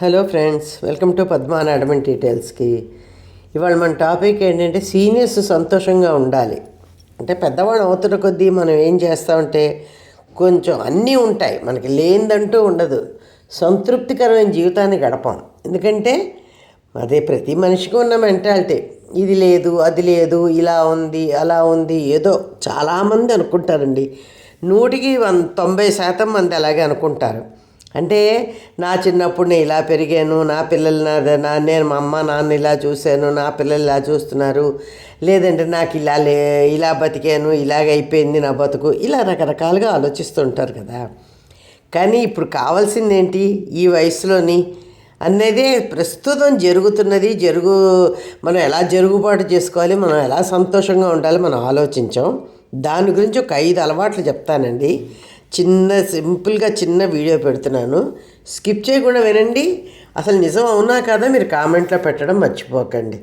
Hello friends welcome to Padma అడ్మెంట్ డీటెయిల్స్కి. ఇవాళ మన టాపిక్ ఏంటంటే సీనియర్స్ సంతోషంగా ఉండాలి. అంటే పెద్దవాళ్ళు అవుతున్న కొద్దీ మనం ఏం చేస్తామంటే కొంచెం అన్నీ ఉంటాయి మనకి లేనిదంటూ ఉండదు. సంతృప్తికరమైన జీవితాన్ని గడపం. ఎందుకంటే అదే ప్రతి మనిషికి ఉన్న మెంటాలిటీ. ఇది లేదు అది లేదు ఇలా ఉంది అలా ఉంది ఏదో చాలామంది అనుకుంటారండి. నూటికి వన్ తొంభై శాతం మంది అలాగే అనుకుంటారు. అంటే నా చిన్నప్పుడు నేను ఇలా పెరిగాను నా పిల్లలు నా నేను మా అమ్మ నాన్న ఇలా చూశాను నా పిల్లలు ఇలా చూస్తున్నారు. లేదంటే నాకు ఇలా లే ఇలా బతికాను ఇలాగ అయిపోయింది నా బతుకు. ఇలా రకరకాలుగా ఆలోచిస్తుంటారు కదా. కానీ ఇప్పుడు కావాల్సింది ఏంటి ఈ వయసులోని అనేది ప్రస్తుతం జరుగుతున్నది జరుగు మనం ఎలా జరుగుబాటు చేసుకోవాలి మనం ఎలా సంతోషంగా ఉండాలి మనం ఆలోచించాం. దాని గురించి ఒక ఐదు అలవాట్లు చెప్తానండి. చిన్న సింపుల్గా చిన్న వీడియో పెడుతున్నాను. స్కిప్ చేయకుండా వినండి. అసలు నిజం అవునా కదా మీరు కామెంట్లో పెట్టడం మర్చిపోకండి.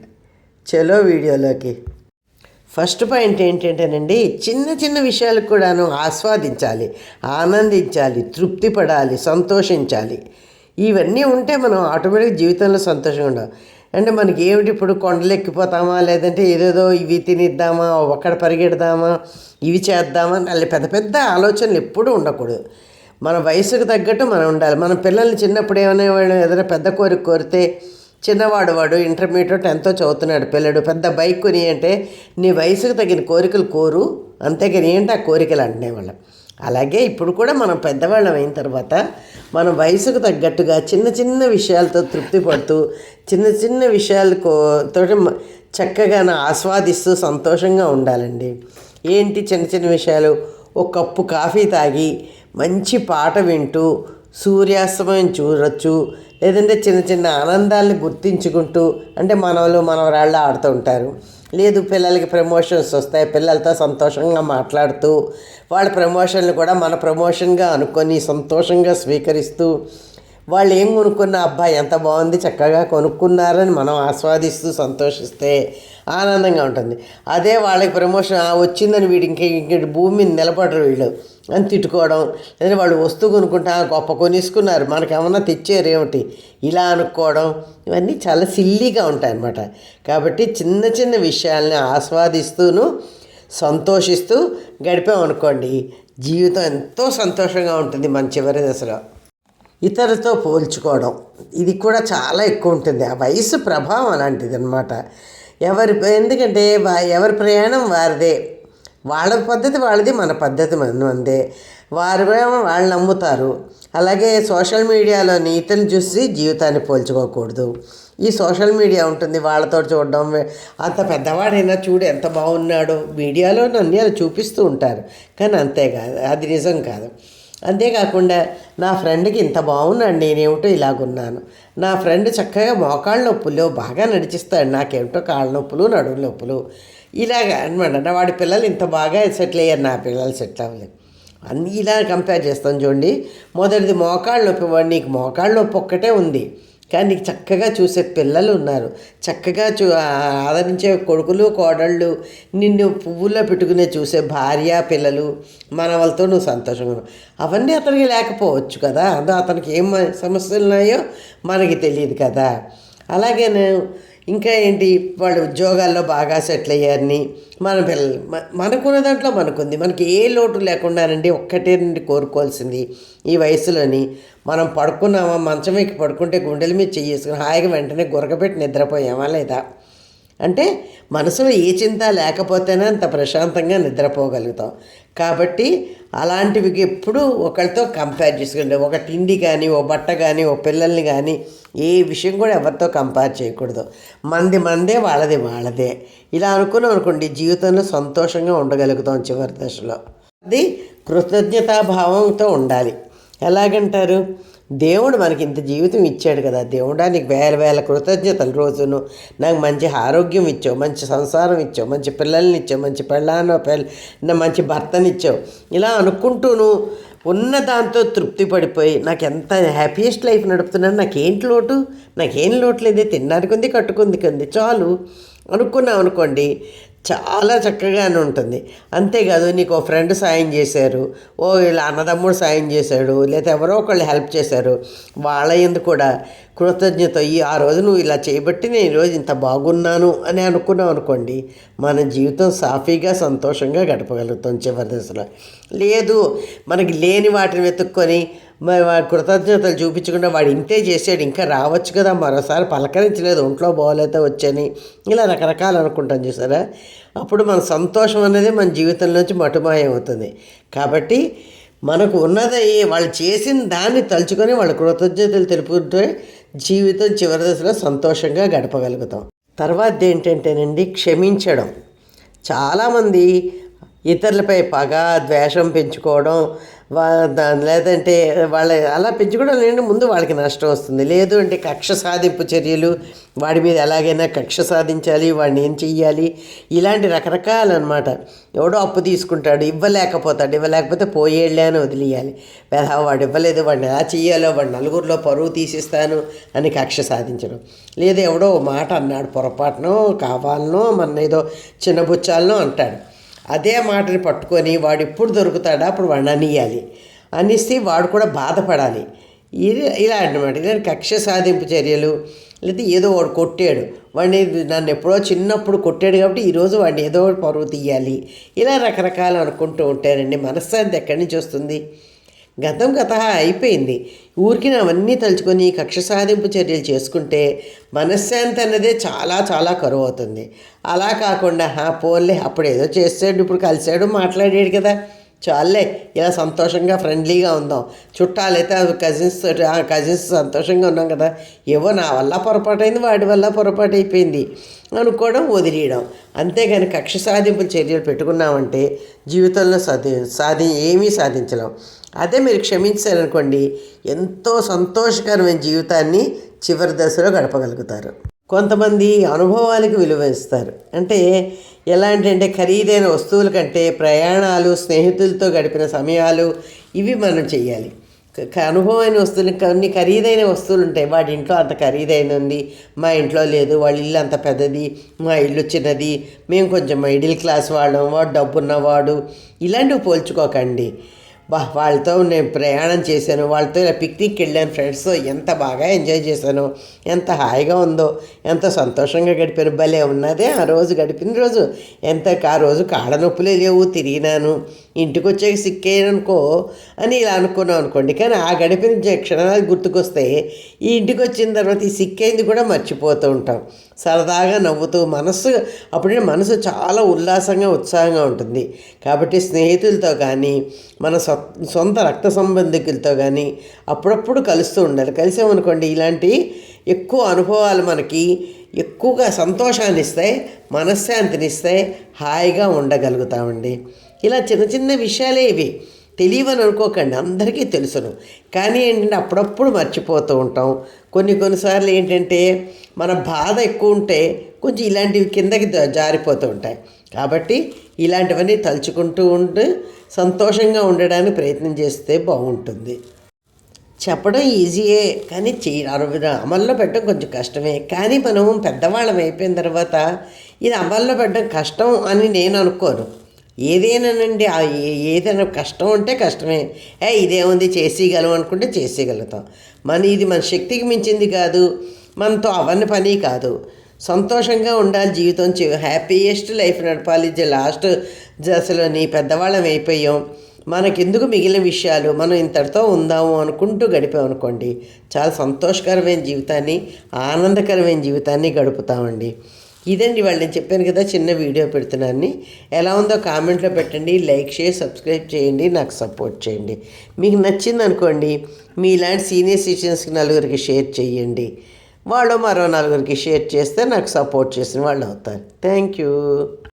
చలో వీడియోలోకి. ఫస్ట్ పాయింట్ ఏంటంటేనండి చిన్న చిన్న విషయాలకు కూడాను ఆస్వాదించాలి ఆనందించాలి తృప్తి పడాలి సంతోషించాలి. ఇవన్నీ ఉంటే మనం ఆటోమేటిక్ జీవితంలో సంతోషంగా ఉండాలి అంటే మనకి ఏమిటి ఇప్పుడు కొండలు ఎక్కిపోతామా? లేదంటే ఏదేదో ఇవి తినిద్దామా? ఒక్కడ పరిగెడదామా? ఇవి చేద్దామా? అలా పెద్ద పెద్ద ఆలోచనలు ఎప్పుడూ ఉండకూడదు. మన వయసుకు తగ్గట్టు మనం ఉండాలి. మన పిల్లల్ని చిన్నప్పుడు ఏమనేవాడు ఏదైనా పెద్ద కోరిక కోరితే చిన్నవాడు వాడు ఇంటర్మీడియట్ ఎంతో చదువుతున్నాడు పిల్లడు పెద్ద బైక్ కొని అంటే నీ వయసుకు తగిన కోరికలు కోరు. అంతేగాని ఏంటి ఆ కోరికలు అంటునేవాళ్ళం అలాగే ఇప్పుడు కూడా మనం పెద్దవాళ్ళం అయిన తర్వాత మన వయసుకు తగ్గట్టుగా చిన్న చిన్న విషయాలతో తృప్తి పడుతూ చిన్న చిన్న విషయాలతో తోటి చక్కగా ఆస్వాదిస్తూ సంతోషంగా ఉండాలండి. ఏంటి చిన్న చిన్న విషయాలు? ఒక కప్పు కాఫీ తాగి మంచి పాట వింటూ సూర్యాస్తమయం చూడొచ్చు లేదంటే చిన్న చిన్న ఆనందాలను గుర్తించుకుంటూ అంటే మనవలు మనవరాళ్ళు ఆడుతూ ఉంటారు. లేదు పిల్లలకి ప్రమోషన్స్ వస్తాయి పిల్లలతో సంతోషంగా మాట్లాడుతూ వాళ్ళ ప్రమోషన్లు కూడా మన ప్రమోషన్గా అనుకొని సంతోషంగా స్వీకరిస్తూ వాళ్ళు ఏం కొనుక్కున్న అబ్బాయి ఎంత బాగుంది చక్కగా కొనుక్కున్నారని మనం ఆస్వాదిస్తూ సంతోషిస్తే ఆనందంగా ఉంటుంది. అదే వాళ్ళకి ప్రమోషన్ వచ్చిందని వీడి ఇంక ఇంక భూమి నిలబడరు వీళ్ళు అని తిట్టుకోవడం లేదా వాళ్ళు వస్తువు కొనుక్కుంటా గొప్ప కొనిసుకున్నారు. మనకేమన్నా తెచ్చారు ఏమిటి? ఇలా అనుకోవడం ఇవన్నీ చాలా సిల్లీగా ఉంటాయి అన్నమాట. కాబట్టి చిన్న చిన్న విషయాల్ని ఆస్వాదిస్తూను సంతోషిస్తూ గడిపామనుకోండి జీవితం ఎంతో సంతోషంగా ఉంటుంది మన చివరి దశలో. ఇతరులతో పోల్చుకోవడం. ఇది కూడా చాలా ఎక్కువ ఉంటుంది. ఆ వయసు ప్రభావం అలాంటిది అనమాట ఎవరి ఎందుకంటే ఎవరి ప్రయాణం వారిదే. వాళ్ళ పద్ధతి వాళ్ళది మన పద్ధతి మన మనదే వారు వాళ్ళు నమ్ముతారు. అలాగే సోషల్ మీడియాలోని ఇతరులు చూసి జీవితాన్ని పోల్చుకోకూడదు. ఈ సోషల్ మీడియా ఉంటుంది. వాళ్ళతో చూడడం అంత పెద్దవాడైనా చూడు ఎంత బాగున్నాడో. మీడియాలో అన్నీ చూపిస్తూ ఉంటారు. కానీ అంతేకాదు అది నిజం కాదు. అంతేకాకుండా నా ఫ్రెండ్కి ఇంత బాగున్నాడు నేనేమిటో ఇలాగున్నాను. నా ఫ్రెండ్ చక్కగా మోకాళ్ళ నొప్పులు బాగా నడిచిస్తాడు నాకేమిటో కాళ్ళ నొప్పులు నడుము నొప్పులు. ఇలాగ అనమాట వాడి పిల్లలు ఇంత బాగా సెటిల్ అయ్యారు నా పిల్లలు సెటిల్ అవ్వలేదు. అన్నీ ఇలా కంపేర్ చేస్తాం చూడండి. మొదటిది మోకాళ్ళ నొప్పి వాడు నీకు మోకాళ్ళ నొప్పి ఒక్కటే ఉంది. కానీ చక్కగా చూసే పిల్లలు ఉన్నారు. చక్కగా చూ ఆదరించే కొడుకులు కోడళ్ళు నిన్ను పువ్వుల్లో పెట్టుకునే చూసే భార్య పిల్లలు మనవలతో నువ్వు సంతోషంగా అవన్నీ అతనికి లేకపోవచ్చు కదా. అదో అతనికి ఏం సమస్యలు ఉన్నాయో మనకి తెలియదు కదా. అలాగే నేను ఇంకా ఏంటి? వాళ్ళు ఉద్యోగాల్లో బాగా సెటిల్ అయ్యారని. మన పిల్లలు మనకున్న దాంట్లో మనకుంది. మనకి ఏ లోటు లేకుండానండి ఒక్కటే నుండి కోరుకోవాల్సింది ఈ వయసులోని. మనం పడుకున్నామా? మంచం ఎక్కి పడుకుంటే గుండెల మీద చెయ్యేసుకుని హాయిగా వెంటనే గురకబెట్టి నిద్రపోయామా లేదా? అంటే మనసులో ఏ చింత లేకపోతేనే అంత ప్రశాంతంగా నిద్రపోగలుగుతాం. కాబట్టి అలాంటివి ఎప్పుడు ఒకరితో కంపేర్ చేసుకుంటే ఒక తిండి కానీ ఓ బట్ట కానీ ఓ పిల్లల్ని కానీ ఏ విషయం కూడా ఎవరితో కంపేర్ చేయకూడదు. మంది మందే వాళ్ళది వాళ్ళదే. ఇలా అనుకున్నాం అనుకోండి జీవితంలో సంతోషంగా ఉండగలుగుతాం చివరి దశలో. అది కృతజ్ఞతాభావంతో ఉండాలి. ఎలాగంటారు? దేవుడు మనకి ఇంత జీవితం ఇచ్చాడు కదా. దేవుడా నీకు వేల వేల కృతజ్ఞతలు రోజును. నాకు మంచి ఆరోగ్యం ఇచ్చావు మంచి సంసారం ఇచ్చావు మంచి పిల్లల్ని ఇచ్చావు మంచి పెళ్ళానో పెళ్ళ మంచి భర్తనిచ్చావు ఇలా అనుకుంటూను ఉన్న దాంతో తృప్తి పడిపోయి నాకు ఎంత హ్యాపీయెస్ట్ లైఫ్ నడుపుతున్నాను నాకేంటి లోటు? నాకేం లోటు లేదే? తినడానికి ఉంది కట్టుకుంది కంది చాలు. అనుకున్నాం అనుకోండి చాలా చక్కగానే ఉంటుంది. అంతేకాదు నీకు ఓ ఫ్రెండ్ సాయం చేశారు. ఓ ఇలా అన్నదమ్ముడు సాయం చేశాడు. లేదా ఎవరో ఒకళ్ళు హెల్ప్ చేశారు. వాళ్ళ ఎందుకు కూడా కృతజ్ఞత. అయ్యి ఆ రోజు నువ్వు ఇలా చేయబట్టి నేను ఈరోజు ఇంత బాగున్నాను అని అనుకున్నావు అనుకోండి మన జీవితం సాఫీగా సంతోషంగా గడపగలుగుతాం చివరి దశలో. లేదు మనకి లేని వాటిని వెతుక్కొని మరి వాడి కృతజ్ఞతలు చూపించకుండా వాడు ఇంతే చేసాడు ఇంకా రావచ్చు కదా మరోసారి పలకరించలేదు ఒంట్లో బాగోలేదో వచ్చని. ఇలా రకరకాలు అనుకుంటాం చూసారా? అప్పుడు మన సంతోషం అనేది మన జీవితంలోంచి మటుమాయం అవుతుంది. కాబట్టి మనకు ఉన్నది వాళ్ళు చేసిన దాన్ని తలుచుకొని వాళ్ళ కృతజ్ఞతలు తెలుపుకుంటే జీవితం చివరి దశలో సంతోషంగా గడపగలుగుతాం. తర్వాత ఏంటంటేనండి క్షమించడం. చాలామంది ఇతరులపై పగ ద్వేషం పెంచుకోవడం లేదంటే వాళ్ళ అలా పెంచుకోవడం లేదంటే ముందు వాళ్ళకి నష్టం వస్తుంది. లేదు అంటే కక్ష సాధింపు చర్యలు వాడి మీద ఎలాగైనా కక్ష సాధించాలి వాడిని ఏం చెయ్యాలి? ఇలాంటి రకరకాలన్నమాట. ఎవడో అప్పు తీసుకుంటాడు ఇవ్వలేకపోతాడు ఇవ్వలేకపోతే పోయేళ్ళే అని వదిలేయాలి. లేదా వాడు ఇవ్వలేదు వాడిని ఎలా చెయ్యాలో వాడు నలుగురిలో పరువు తీసిస్తాను అని కక్ష సాధించడం. లేదు ఎవడో ఓ మాట అన్నాడు పొరపాటునో కావాలనో మన ఏదో చిన్నబుచ్చాలనో అంటాడు. అదే మాటని పట్టుకొని వాడు ఎప్పుడు దొరుకుతాడో? అప్పుడు వాడిని అనియాలి. అనిస్తే వాడు కూడా బాధపడాలి. ఇది ఇలా అన్నమాట ఇలాంటి కక్ష సాధింపు చర్యలు లేదా ఏదో వాడు కొట్టాడు. వాడిని నన్ను ఎప్పుడో చిన్నప్పుడు కొట్టాడు కాబట్టి ఈరోజు వాడిని ఏదో ఒకటి పరువు తీయాలి. ఇలా రకరకాలు అనుకుంటూ ఉంటారండి. మనశ్శాంతి ఎక్కడి నుంచి వస్తుంది? గతం గత అయిపోయింది. ఊరికి అవన్నీ తలుచుకొని కక్ష సాధింపు చర్యలు చేసుకుంటే మనశ్శాంతి అన్నదే చాలా చాలా కరువు అవుతుంది. అలా కాకుండా హా పోన్లే అప్పుడు ఏదో చేసాడు ఇప్పుడు కలిశాడు మాట్లాడాడు కదా. చాలే ఇలా సంతోషంగా ఫ్రెండ్లీగా ఉందాం. చుట్టాలైతే కజిన్స్ తోటి కజిన్స్ సంతోషంగా ఉన్నాం కదా. ఏవో నా వల్ల పొరపాటైంది వాడి వల్ల పొరపాటు అయిపోయింది అనుకోవడం వదిలేయడం. అంతేగాని కక్ష సాధింపుల చర్యలు పెట్టుకున్నామంటే జీవితంలో సాధి సాధి ఏమీ సాధించలేం. అదే మీరు క్షమించారనుకోండి ఎంతో సంతోషకరమైన జీవితాన్ని చివరి దశలో గడపగలుగుతారు. కొంతమంది అనుభవాలకు విలువ ఇస్తారు. అంటే ఎలాంటి అంటే ఖరీదైన వస్తువుల కంటే ప్రయాణాలు స్నేహితులతో గడిపిన సమయాలు ఇవి మనం చేయాలి అనుభవమైన వస్తువులు కొన్ని ఖరీదైన వస్తువులు ఉంటాయి. వాడి ఇంట్లో అంత ఖరీదైన ఉంది మా ఇంట్లో లేదు వాళ్ళ ఇల్లు అంత పెద్దది మా ఇల్లు చిన్నది మేము కొంచెం మిడిల్ క్లాస్ వాళ్ళం వాడు డబ్బున్నవాడు ఇలాంటివి పోల్చుకోకండి. బా వాళ్ళతో నేను ప్రయాణం చేశాను. వాళ్ళతో ఇలా పిక్నిక్కి వెళ్ళాను ఫ్రెండ్స్తో ఎంత బాగా ఎంజాయ్ చేశాను. ఎంత హాయిగా ఉందో ఎంత సంతోషంగా గడిపాను. భలే ఉన్నదే ఆ రోజు గడిపిన రోజు. ఎంత ఆ రోజు కాళ్ళ నొప్పులే లేవు తిరిగినాను. ఇంటికి వచ్చాక సిక్కేయనుకో అని ఇలా అనుకున్నాం అనుకోండి. కానీ ఆ గడిపిన క్షణాలు గుర్తుకొస్తే ఈ ఇంటికి వచ్చిన తర్వాత ఈ సిక్కైంది కూడా మర్చిపోతూ ఉంటాం. సరదాగా నవ్వుతూ మనస్సు అప్పుడే మనసు చాలా ఉల్లాసంగా ఉత్సాహంగా ఉంటుంది. కాబట్టి స్నేహితులతో కానీ మన సొ సొంత రక్త సంబంధికులతో కానీ అప్పుడప్పుడు కలుస్తూ ఉండాలి. కలిసామనుకోండి ఇలాంటి ఎక్కువ అనుభవాలు మనకి ఎక్కువగా సంతోషాన్ని ఇస్తాయి మనశ్శాంతిని ఇస్తాయి హాయిగా ఉండగలుగుతామండి. ఇలా చిన్న చిన్న విషయాలే ఇవి. తెలియవని అనుకోకండి అందరికీ తెలుసును. కానీ ఏంటంటే అప్పుడప్పుడు మర్చిపోతూ ఉంటాం. కొన్ని కొన్నిసార్లు ఏంటంటే మన బాధ ఎక్కువ ఉంటే కొంచెం ఇలాంటివి కిందకి జారిపోతూ ఉంటాయి. కాబట్టి ఇలాంటివన్నీ తలుచుకుంటూ ఉంటూ సంతోషంగా ఉండడానికి ప్రయత్నం చేస్తే బాగుంటుంది. చెప్పడం ఈజీయే కానీ చే అమల్లో పెట్టడం కొంచెం కష్టమే. కానీ మనం పెద్దవాళ్ళం అయిపోయిన తర్వాత ఇది అమల్లో పెట్టడం కష్టం అని నేను అనుకోను. ఏదేనానండి ఏదైనా కష్టం అంటే కష్టమే. ఏ ఇదేముంది చేసేయగలం అనుకుంటే చేసేయగలుగుతాం. మన ఇది మన శక్తికి మించింది కాదు. మనతో అవన్నీ పని కాదు. సంతోషంగా ఉండాలి జీవితం హ్యాపీయెస్ట్ లైఫ్ నడపాలి. జ- లాస్ట్ దశలోని పెద్దవాళ్ళం అయిపోయాం. మనకెందుకు మిగిలిన విషయాలు? మనం ఇంతటితో ఉందాము అనుకుంటూ గడిపాం అనుకోండి. చాలా సంతోషకరమైన జీవితాన్ని ఆనందకరమైన జీవితాన్ని గడుపుతామండి. ఇదండి వాళ్ళు నేను చెప్పాను కదా చిన్న వీడియో పెడుతున్నాను ఎలా ఉందో కామెంట్లో పెట్టండి. లైక్ చేసి సబ్స్క్రైబ్ చేయండి నాకు సపోర్ట్ చేయండి. మీకు నచ్చింది అనుకోండి మీ ఇలాంటి సీనియర్ సిటిజన్స్కి నలుగురికి షేర్ చేయండి. వాళ్ళు మరో నలుగురికి షేర్ చేస్తే నాకు సపోర్ట్ చేసిన వాళ్ళు అవుతారు. Thank you.